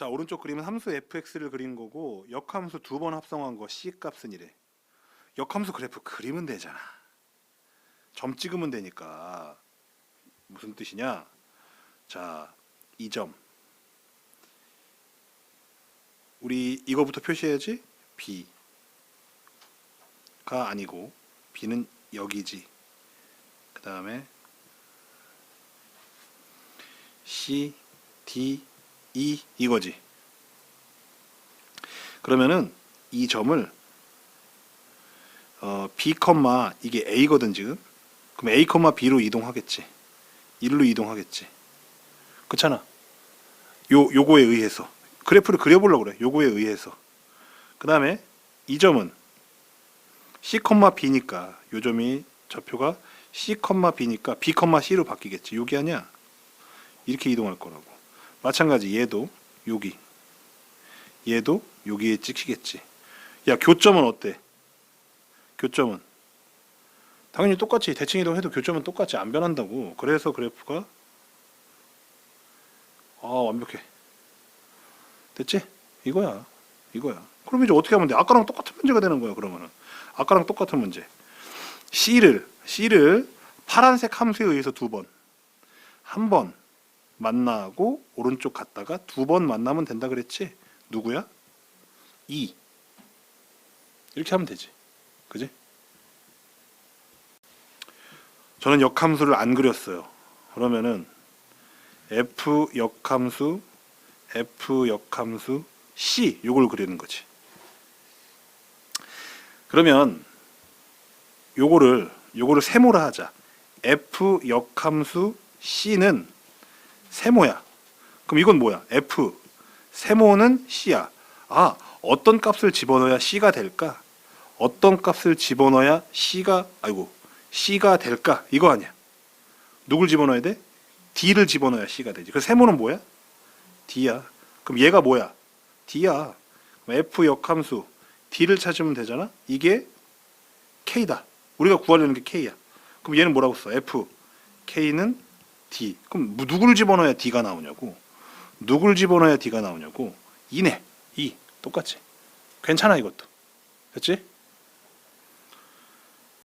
자 오른쪽 그림은 함수 fx를 그린 거고 역함수 두 번 합성한 거 c 값은 이래. 역함수 그래프 그리면 되잖아. 점 찍으면 되니까 무슨 뜻이냐? 자, 이 점. 우리 이거부터 표시해야지. b가 아니고 b는 여기지. 그 다음에 c, d, e 이거지. 그러면은 이 점을 어, b, 이게 a거든 지금. 그럼 a, b로 이동하겠지. 1로 이동하겠지. 그렇잖아. 요 요거에 의해서 그래프를 그려 보려고 그래. 요거에 의해서. 그다음에 이 점은 c, b니까 요 점이 좌표가 c, b니까 b, c로 바뀌겠지. 여기 아니야. 이렇게 이동할 거라고. 마찬가지 얘도 여기. 얘도 여기에 찍히겠지. 야, 교점은 어때? 교점은 당연히 똑같이 대칭 이동해도 교점은 똑같이 안 변한다고. 그래서 그래프가 아 완벽해. 됐지? 이거야. 이거야. 그럼 이제 어떻게 하면 돼? 아까랑 똑같은 문제가 되는 거야. 그러면은 아까랑 똑같은 문제. C를 C를 파란색 함수에 의해서 두 번, 한 번 만나고 오른쪽 갔다가 두 번 만나면 된다 그랬지? 누구야? E. 이렇게 하면 되지. 그지? 저는 역함수를 안 그렸어요. 그러면은 f 역함수 f 역함수 c 요걸 그리는 거지. 그러면 요거를 요거를 세모라 하자. f 역함수 c는 세모야. 그럼 이건 뭐야? f 세모는 c야. 아, 어떤 값을 집어넣어야 c가 될까? 어떤 값을 집어넣어야 c가 아이고 c가 될까? 이거 아니야. 누굴 집어넣어야 돼? d를 집어넣어야 c가 되지. 그 세모는 뭐야? d야. 그럼 얘가 뭐야? d야. f 역함수 d를 찾으면 되잖아. 이게 k다. 우리가 구하려는 게 k야. 그럼 얘는 뭐라고 써? f k는 d. 그럼 뭐 누구를 집어넣어야 d가 나오냐고. 누굴 집어넣어야 d가 나오냐고. 2네. 2. 똑같지. 괜찮아 이것도. 됐지?